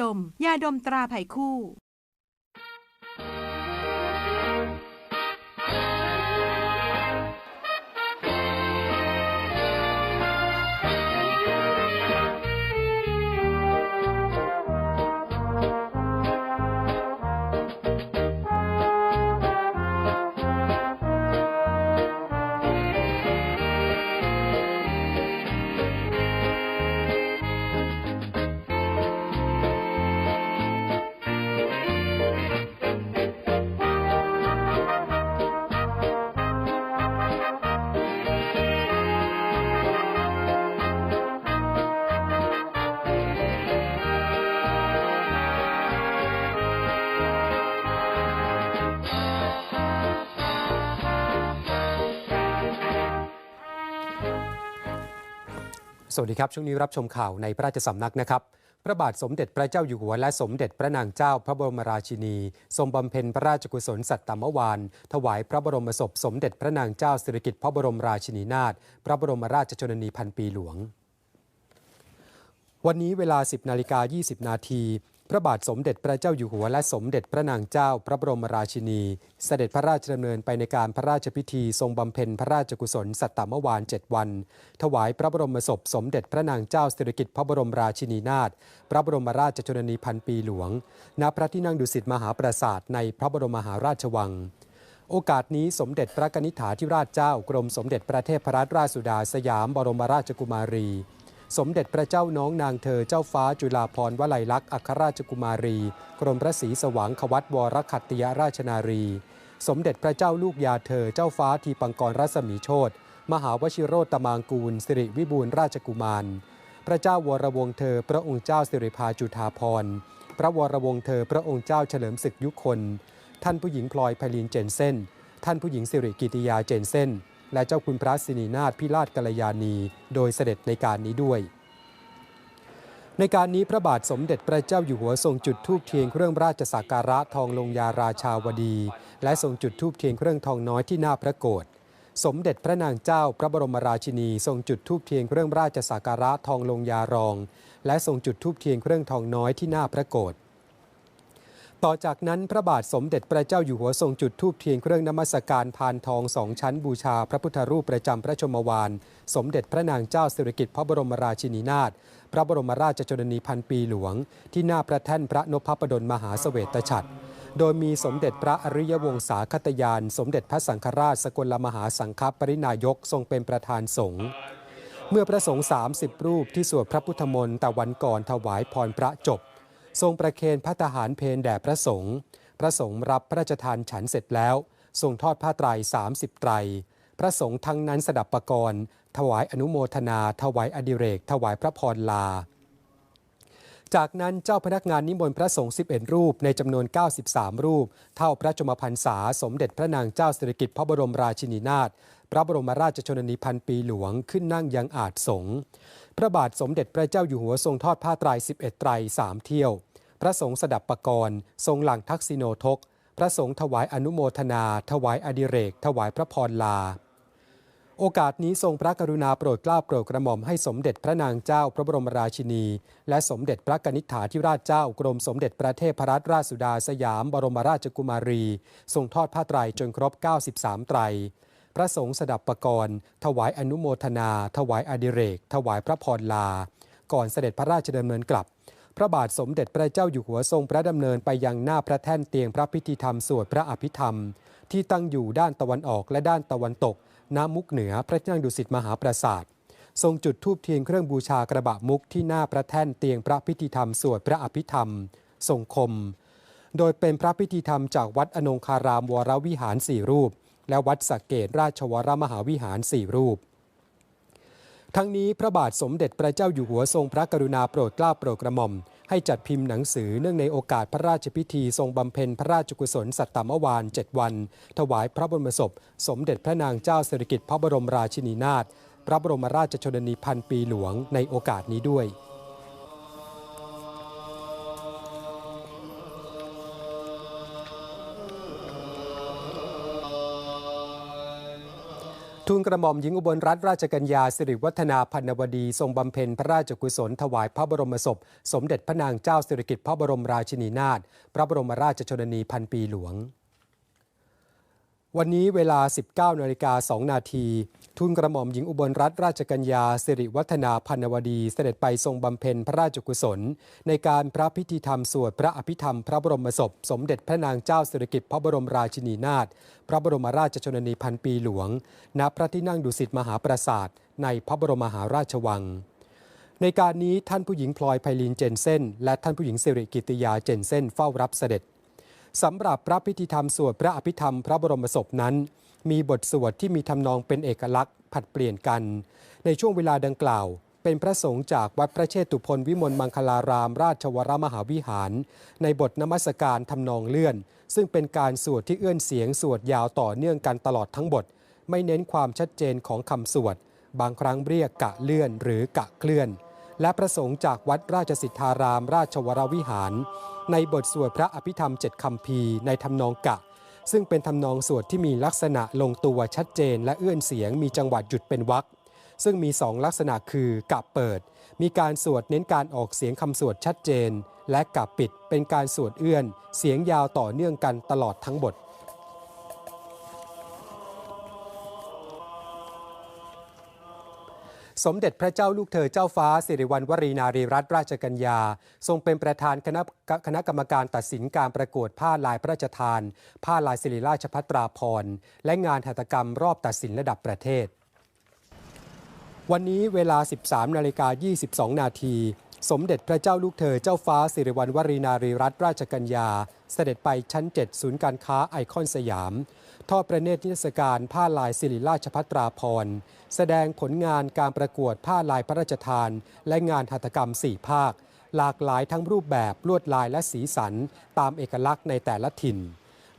ดม ยาดมตราไผ่คู่ วัสดีครับ ช่วงนี้รับชมข่าวในพระราชสำนักนะครับ พระบาทสมเด็จพระเจ้าอยู่หัวและสมเด็จพระนางเจ้าพระบรมราชินี ทรงบำเพ็ญพระราชกุศลสัตตมวาน ถวายพระบรมศพสมเด็จพระนางเจ้าสิริกิติ์พระบรมราชินีนาถพระบรมราชชนนีพันปีหลวง วันนี้เวลา 10นาฬิกา20 นาที พระบาทสมเด็จพระเจ้าอยู่หัวและสมเด็จพระนางเจ้าพระบรมราชินี เสด็จพระราชดำเนินไปในการพระราชพิธีทรงบำเพ็ญพระราชกุศลสัตตมวาน7วัน ถวายพระบรมศพสมเด็จพระนางเจ้าสิริกิติ์พระบรมราชินีนาถพระบรมราชชนนีพันปีหลวง ณพระที่นั่งดุสิตมหาปราสาทในพระบรมมหาราชวังโอกาสนี้สมเด็จพระกนิษฐาธิราชเจ้ากรมสมเด็จพระเทพรัตนราชสุดาสยามบรมราชกุมารี สมเด็จพระเจ้าน้องนางเธอเจ้าฟ้าจุฬาภรณ์วลัยลักษณ์อัครราชกุมารี กรมพระศรีสว่างควัตวรคัตติยราชนารี สมเด็จพระเจ้าลูกยาเธอเจ้าฟ้าทีปังกรรัศมีโชตมหาวชิโรตมางกูล สิริวิบูลราชกุมาร พระเจ้าวรวงเธอ พระองค์เจ้าสิริพาจุฑาภรณ์พระวรวงเธอ พระองค์เจ้าเฉลิมศึกยุคน ท่านผู้หญิงพลอยไพลินเจนเซนท่านผู้หญิงสิริกิติยาเจนเซน และเจ้าคุณพระสินีนาถพิราชกัลยาณีโดยเสด็จในการนี้ด้วย ในการนี้พระบาทสมเด็จพระเจ้าอยู่หัวทรงจุดธูปเทียนเครื่องราชสักการะทองลงยาราชาวดี และทรงจุดธูปเทียนเครื่องทองน้อยที่หน้าพระโกศสมเด็จพระนางเจ้าพระบรมราชินี ทรงจุดธูปเทียนเครื่องราชสักการะทองลงยารอง และทรงจุดธูปเทียนเครื่องทองน้อยที่หน้าพระโกศ ต่อจากนั้นพระบาทสมเด็จพระเจ้าอยู่หัวทรงจุดธูปเทียนเครื่องนมัสการพานทองสองชั้นบูชาพระพุทธรูปประจำพระชมวานสมเด็จพระนางเจ้าสิริกิติ์พระบรมราชินีนาถพระบรมราชชนนีพันปีหลวง ที่หน้าพระแท่นพระนพพดลมหาเสวตฉัตรโดยมีสมเด็จพระอริยวงศาคตยาน สมเด็จพระสังฆราชสกลมหาสังฆปรินายกทรงเป็นประธานสงฆ์เมื่อพระสงฆ์30 รูปที่สวดพระพุทธมนต์แต่วันก่อนถวายพรพระจบ ทรงประเคนพระทหารเพนแด่พระสงฆ์พระสงฆ์รับพระราชทานฉันเสร็จแล้ว ทรงทอดผ้าไตร30ไตร พระสงฆ์ทั้งนั้นสดับประกรณ์ถวายอนุโมทนา ถวายอดิเรก ถวายพระพรลา จากนั้นเจ้าพนักงานนิมนต์พระสงฆ์11 รูปในจำนวน 93 รูป เท่าพระชมพรรษาสมเด็จพระนางเจ้าสิริกิติ์พระบรมราชินีนาถ พระบรมราชชนนีพันปีหลวงขึ้นนั่งยังอาจสงพระบาทสมเด็จพระเจ้าอยู่หัวทรงทอดผ้าไตร11 ไตรสามเที่ยว พระสงฆ์สดับปกรณ์ทรงหลังทักษิโนทก พระสงฆ์ถวายอนุโมทนา ถวายอดิเรก ถวายพระพรลา โอกาสนี้ทรงพระกรุณาโปรดเกล้าโปรดกระหม่อมให้สมเด็จพระนางเจ้าพระบรมราชินี และสมเด็จพระกนิษฐาธิราชเจ้ากรมสมเด็จพระเทพรัตนราชสุดาสยามบรมราชกุมารี ทรงทอดผ้าไตรจนครบ 93 ไตร พระสงฆ์สดับประกรณ์ ถวายอนุโมทนา ถวายอดิเรก ถวายพระพรลา ก่อนเสด็จพระราชดำเนินกลับ พระบาทสมเด็จพระเจ้าอยู่หัวทรงพระดำเนินไปยังหน้าพระแท่นเตียงพระพิธีธรรมสวดพระอภิธรรม ที่ตั้งอยู่ด้านตะวันออกและด้านตะวันตกน้ำมุกเหนือพระที่นั่งดุสิตมหาปราสาททรงจุดธูปเทียนเครื่องบูชากระบะมุกที่หน้าพระแท่นเตียงพระพิธีธรรมสวดพระอภิธรรม ทรงคม โดยเป็นพระพิธีธรรมจากวัดอนงคารามวรวิหารสี่รูป และวัดสักเกตราชวรมหาวิหารสี่รูป ทั้งนี้พระบาทสมเด็จพระเจ้าอยู่หัวทรงพระกรุณาโปรดเกล้าโปรดกระหม่อม ให้จัดพิมพ์หนังสือเนื่องในโอกาสพระราชพิธีทรงบำเพ็ญพระราชกุศลสัตตมวาน7วัน ถวายพระบรมศพ สมเด็จพระนางเจ้าสิริกิติ์พระบรมราชินีนาถพระบรมราชชนนีพันปีหลวงในโอกาสนี้ด้วย ทูลกระหม่อมหญิงอุบลรัตนราชกัญญาสิริวัฒนาพันนวดี ทรงบำเพ็ญพระราชกุศลถวายพระบรมศพ สมเด็จพระนางเจ้าสิริกิติ์พระบรมราชินีนาถพระบรมราชชนนีพันปีหลวง วันนี้เวลา 19นาฬิกา2นาทีทูลกระหม่อมหญิงอุบลรัตนราชกัญญาสิริวัฒนาพันนวดี เสด็จไปทรงบำเพ็ญพระราชกุศล ในการพระพิธีธรรมสวดพระอภิธรรม พระบรมศพ สมเด็จพระนางเจ้าสิริกิติ์พระบรมราชินีนาถพระบรมราชชนนีพันปีหลวง ณพระที่นั่งดุสิตมหาปราสาทในพระบรมมหาราชวัง ในการนี้ท่านผู้หญิงพลอยไพลินเจนเซนและท่านผู้หญิงสิริกิติยาเจนเซนเฝ้ารับเสด็จ สำหรับพระพิธีธรรมสวดพระอภิธรรมพระบรมศพนั้น มีบทสวดที่มีทำนองเป็นเอกลักษณ์ผัดเปลี่ยนกัน ในช่วงเวลาดังกล่าว เป็นพระสงฆ์จากวัดพระเชตุพนวิมลมังคลาราม ราชวรมหาวิหาร ในบทนมัสการทำนองเลื่อน ซึ่งเป็นการสวดที่เอื้อนเสียงสวดยาวต่อเนื่องกันตลอดทั้งบท ไม่เน้นความชัดเจนของคำสวด บางครั้งเรียกกะเลื่อนหรือกะเคลื่อน และประสงค์จากวัดราชสิทธาราม ราชวรวิหาร ในบทสวดพระอภิธรรมเจ็ดคำพีในทำนองกะ ซึ่งเป็นทำนองสวดที่มีลักษณะลงตัวชัดเจนและเอื้อนเสียงมีจังหวะหยุดเป็นวรรคซึ่งมีสองลักษณะคือกะเปิด มีการสวดเน้นการออกเสียงคำสวดชัดเจน และกะปิดเป็นการสวดเอื้อน เสียงยาวต่อเนื่องกันตลอดทั้งบท สมเด็จพระเจ้าลูกเธอเจ้าฟ้าสิริวัณวรีนารีรัตนราชกัญญา ทรงเป็นประธานคณะคณะกรรมการตัดสินการประกวดผ้าลายพระราชทาน ผ้าลายศิริราชพัตราพรและงานหัตถกรรมรอบตัดสินระดับประเทศ วันนี้เวลา 13นาฬิกา22 นาทีสมเด็จพระเจ้าลูกเธอเจ้าฟ้าสิริวัณวรีนารีรัตนราชกัญญา เสด็จไปชั้น 7 ศูนย์การค้าไอคอนสยาม ทอดประเนตรนิทรรศการผ้าลายศิริราชพัตราพร แสดงผลงานการประกวดผ้าลายพระราชทาน และงานหัตถกรรม 4 ภาค หลากหลายทั้งรูปแบบลวดลายและสีสัน ตามเอกลักษณ์ในแต่ละถิ่น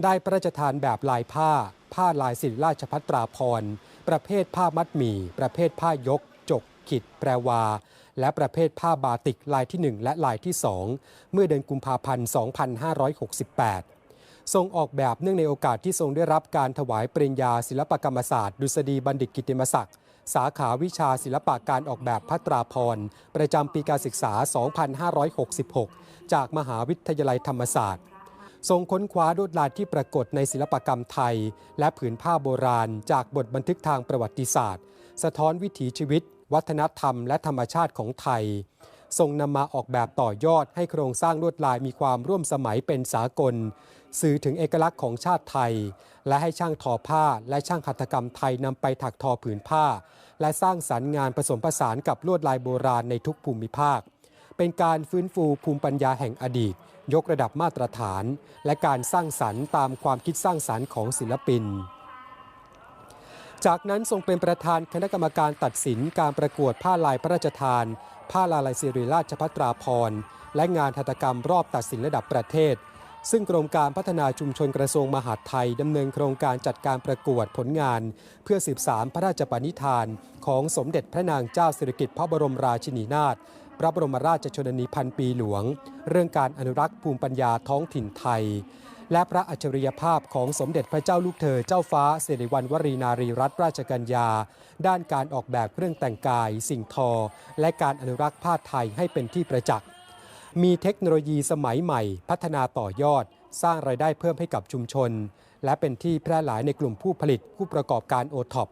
ได้พระราชทานแบบลายผ้า ผ้าลายศิริราชพัตราพร ประเภทผ้ามัดหมี่ ประเภทผ้ายก จก ขิด แปรวา และประเภทผ้าบาติกลายที่ 1 และลายที่ 2 เมื่อเดือนกุมภาพันธ์ 2568 ทรงออกแบบเนื่องในโอกาสที่ทรงได้รับการถวายปริญญาศิลปกรรมศาสตร์ ดุษฎีบัณฑิตกิติมศักดิ์สาขาวิชาศิลปะการออกแบบพัตราพร ประจำปีการศึกษา 2566 จากมหาวิทยาลัยธรรมศาสตร์ ทรงค้นคว้าลวดลายที่ปรากฏในศิลปกรรมไทย และผืนผ้าโบราณ จากบทบันทึกทางประวัติศาสตร์ สะท้อนวิถีชีวิต วัฒนธรรม และธรรมชาติของไทย ทรงนำมาออกแบบต่อยอดให้โครงสร้างลวดลายมีความร่วมสมัยเป็นสากล สื่อถึงเอกลักษณ์ของชาติไทย และให้ช่างทอผ้า และช่างหัตถกรรมไทยนำไปถักทอผืนผ้า และสร้างสรรค์งานผสมผสานกับลวดลายโบราณในทุกภูมิภาค เป็นการฟื้นฟูภูมิปัญญาแห่งอดีต ยกระดับมาตรฐาน และการสร้างสรรค์ตามความคิดสร้างสรรค์ของศิลปินจากนั้นทรงเป็นประธานคณะกรรมการตัดสินการประกวดผ้าลายพระราชทาน ผ้าลายลายสิริราชพัตราพร และงานหัตถกรรมรอบตัดสินระดับประเทศ ซึ่งกรมการพัฒนาชุมชนกระทรวงมหาดไทยดำเนินโครงการจัดการประกวดผลงาน เพื่อสืบสารพระราชปณิธาน ของสมเด็จพระนางเจ้าสิริกิติ์พระบรมราชินีนาถพระบรมราชชนนีพันปีหลวง เรื่องการอนุรักษ์ภูมิปัญญาท้องถิ่นไทย และพระอัจฉริยภาพของสมเด็จพระเจ้าลูกเธอเจ้าฟ้าสิริวัณวรีนารีรัตนราชกัญญา ด้านการออกแบบเครื่องแต่งกาย สิ่งทอ และการอนุรักษ์ผ้าไทยให้เป็นที่ประจักษ์ มีเทคโนโลยีสมัยใหม่ พัฒนาต่อยอด สร้างรายได้เพิ่มให้กับชุมชน และเป็นที่แพร่หลายในกลุ่มผู้ผลิตผู้ประกอบการโอท็อป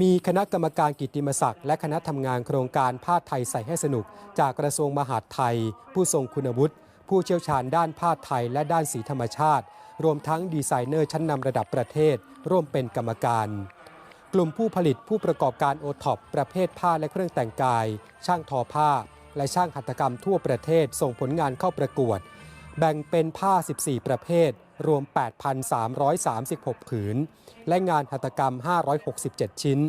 มีคณะกรรมการกิติมศักดิ์และคณะทำงานโครงการผ้าไทยใส่ให้สนุก จากกระทรวงมหาดไทย ผู้ทรงคุณวุฒิผู้เชี่ยวชาญด้านผ้าไทยและด้านสีธรรมชาติ รวมทั้งดีไซเนอร์ชั้นนำระดับประเทศ ร่วมเป็นกรรมการ กลุ่มผู้ผลิตผู้ประกอบการโอท็อปประเภทผ้าและเครื่องแต่งกาย ช่างทอผ้า และช่างหัตถกรรมทั่วประเทศส่งผลงานเข้าประกวด แบ่งเป็นผ้า 14 ประเภท รวม 8,336 ผืน และงานหัตถกรรม 567 ชิ้น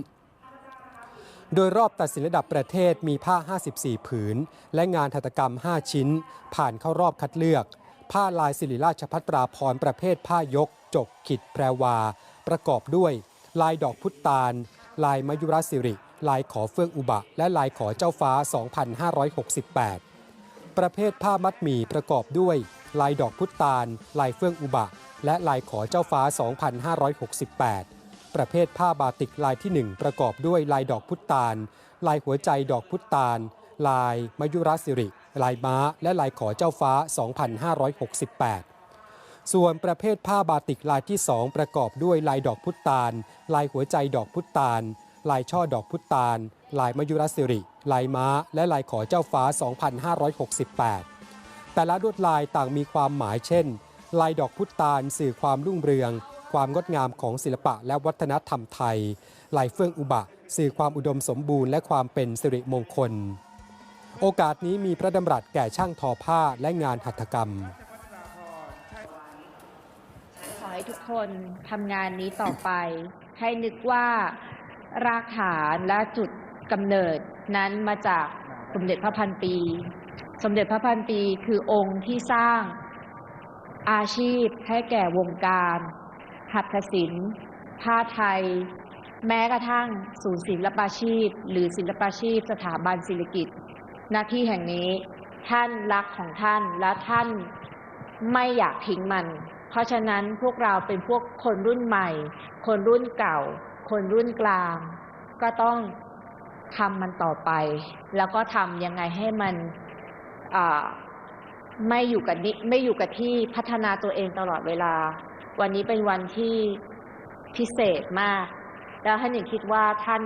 โดยรอบตัดสินระดับประเทศมีผ้า 54 ผืน และงานหัตถกรรม 5 ชิ้น ผ่านเข้ารอบคัดเลือก ผ้าลายสิริราชพัตราพรประเภทผ้ายก จกขิดแพรวา ประกอบด้วย ลายดอกพุตตาล ลายมยุราสิริ ลายขอเฟื่องอุบะ และลายขอเจ้าฟ้า 2568 ประเภทผ้ามัดหมี่ประกอบด้วย ลายดอกพุตตาล ลายเฟื่องอุบะ และลายขอเจ้าฟ้า 2568 ประเภทผ้าบาติกลายที่ 1 ประกอบด้วยลายดอกพุตาล ลายหัวใจดอกพุตาล ลายมยุราสิริ ลายม้า และลายขอเจ้าฟ้า 2568ส่วนประเภทผ้าบาติกลายที่ 2 ประกอบด้วยลายดอกพุตาล ลายหัวใจดอกพุตาล ลายช่อดอกพุตาล ลายมยุราสิริ ลายม้า และลายขอเจ้าฟ้า 2568 แต่ละลวดลายต่างมีความหมายเช่น ลายดอกพุตาลสื่อความรุ่งเรือง ความงดงามของศิลปะและวัฒนธรรมไทย ลายเฟื่องอุบะ สื่อความอุดมสมบูรณ์และความเป็นสิริมงคล โอกาสนี้มีพระดำรัสแก่ช่างทอผ้าและงานหัตถกรรมขอให้ทุกคนทำงานนี้ต่อไป ให้นึกว่า รากฐานและจุดกำเนิดนั้นมาจากสมเด็จพระพันปี สมเด็จพระพันปีคือองค์ที่สร้างอาชีพให้แก่วงการ หัตถศิลป์ผ้าไทย แม้กระทั่งศูนย์ศิลปาชีพ หรือศิลปาชีพสถาบันศิลกิจหน้าที่แห่งนี้ท่านรักของท่านและท่านไม่อยากทิ้งมัน เพราะฉะนั้นพวกเราเป็นพวกคนรุ่นใหม่ คนรุ่นเก่า คนรุ่นกลาง ก็ต้องทำมันต่อไป แล้วก็ทำยังไงให้มันไม่อยู่กับนิไม่อยู่กับที่พัฒนาตัวเองตลอดเวลา วันนี้เป็นวันที่พิเศษมาก แล้วท่านหนึ่งคิดว่าท่าน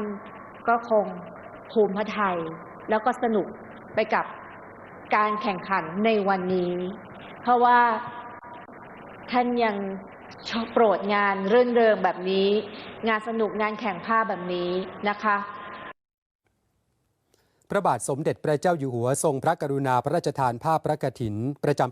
ก็คงภูมิพระไทย แล้วก็สนุกไปกับการแข่งขันในวันนี้ เพราะว่าท่านยัง ชอบโปรดงานเรื่นเริงแบบนี้ งานสนุกงานแข่งผ้าแบบนี้นะคะ พระบาทสมเด็จพระเจ้าอยู่หัวทรงพระกรุณาพระราชทานผ้าพระกฐิน ประจำ